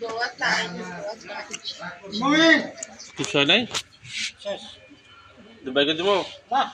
Boa tarde, boa tarde. Mãe! Tu sai daí? Do bag de mão? Tá.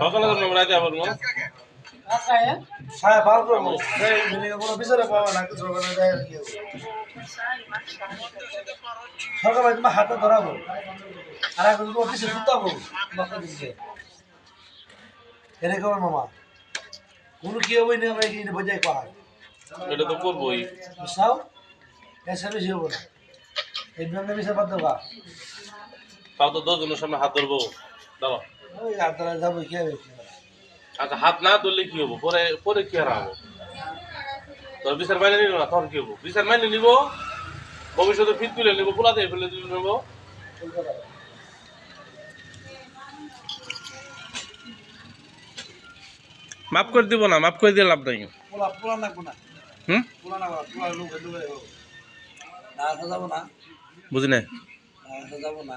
সকালে তো নোংরা দিয়ে বলব হ্যাঁ ভালো করে বিচারে পাওয়া না কিছু না সরকার ভাই তোমার হাতে ধরাবো। আর এখন তুমি অফিসে শুতাবো। এনে খবর মামা। কোনো কি হবে না আমরা এখানে বজায় পাহাড় এটা তো করবোই। বুঝছাও? এসে বেশি হব না। এই ব্যাংকে বেশি বাদ দেবা। তাও তো দশজনের সামনে হাত ধরবো। দাবা ওই হাত ধরা যাব কি হবে আচ্ছা হাত না ধরলে কি হব? পরে পরে কি হারা তোর বিচার মাইনে নিল না তখন কি হব? বিচার মাইনে নিব ভবিষ্যতে ফিট তুলে নিব পোলাতে ফেলে তুলে নেব। মাফ করে দিব না মাফ করে দিয়ে লাভ নাই। হুম? বুঝি না যাব না।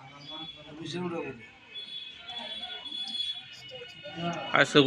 ऐसे